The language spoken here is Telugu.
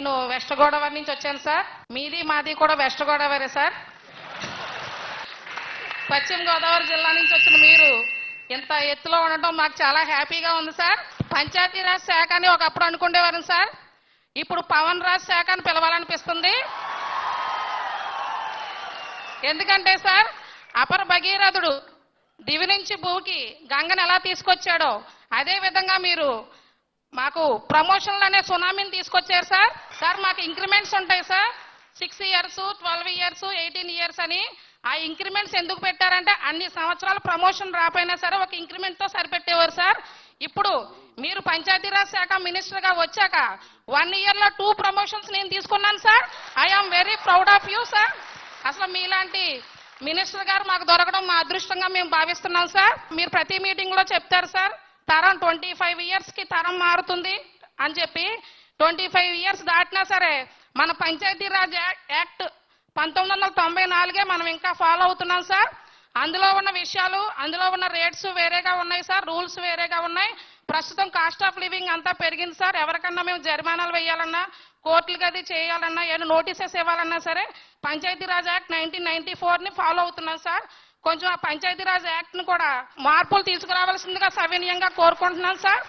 నేను వెస్ట్ గోదావరి నుంచి వచ్చాను సార్. మీది మాది కూడా వెస్ట్ గోదావరి సార్. పశ్చిమ గోదావరి జిల్లా నుంచి వచ్చిన మీరు ఇంత ఎత్తులో ఉండటం మాకు చాలా హ్యాపీగా ఉంది సార్. పంచాయతీరాజ్ శాఖ అని ఒకప్పుడు అనుకునేవారు సార్. ఇప్పుడు పవన్ రాజ్ శాఖ అని పిలవాలనిపిస్తుంది. ఎందుకంటే సార్ అపర భగీరథుడు దివి నుంచి భూకి గంగను ఎలా తీసుకొచ్చాడో అదే విధంగా మీరు మాకు ప్రమోషన్లు అనే సునామీని తీసుకొచ్చారు సార్ సార్ మాకు ఇంక్రిమెంట్స్ ఉంటాయి sir six years twelve years eighteen years అని. ఆ ఇంక్రిమెంట్స్ ఎందుకు పెట్టారంటే అన్ని సంవత్సరాలు ప్రమోషన్ రాపోయినా సరే ఒక ఇంక్రిమెంట్తో సరిపెట్టేవారు సార్ ఇప్పుడు మీరు పంచాయతీరాజ్ శాఖ మినిస్టర్గా వచ్చాక వన్ ఇయర్లో టూ ప్రమోషన్స్ నేను తీసుకున్నాను sir I'm very proud of you sir అసలు మీలాంటి మినిస్టర్ గారు మాకు దొరకడం మా అదృష్టంగా మేము భావిస్తున్నాం సార్ మీరు ప్రతి మీటింగ్లో చెప్తారు సార్ తరం ట్వంటీ ఫైవ్ ఇయర్స్కి తరం మారుతుంది అని చెప్పి ట్వంటీ ఫైవ్ ఇయర్స్ దాటినా సరే మన పంచాయతీరాజ్ యాక్ట్ పంతొమ్మిది వందల తొంభై నాలుగే మనం ఇంకా ఫాలో అవుతున్నాం సార్. అందులో ఉన్న విషయాలు అందులో ఉన్న రేట్స్ వేరేగా ఉన్నాయి సార్ రూల్స్ వేరేగా ఉన్నాయి. ప్రస్తుతం కాస్ట్ ఆఫ్ లివింగ్ అంతా పెరిగింది సార్. ఎవరికన్నా మేము జరిమానాలు వేయాలన్నా కోర్టులకు అది చేయాలన్నా ఏమైనా నోటీసెస్ ఇవ్వాలన్నా సరే పంచాయతీరాజ్ యాక్ట్ నైన్టీన్ నైన్టీ ఫోర్ని ఫాలో అవుతున్నాం సార్. కొంచెం ఆ పంచాయతీరాజ్ యాక్ట్ను కూడా మార్పులు తీసుకురావాల్సిందిగా సవినయంగా కోరుకుంటున్నాను సార్.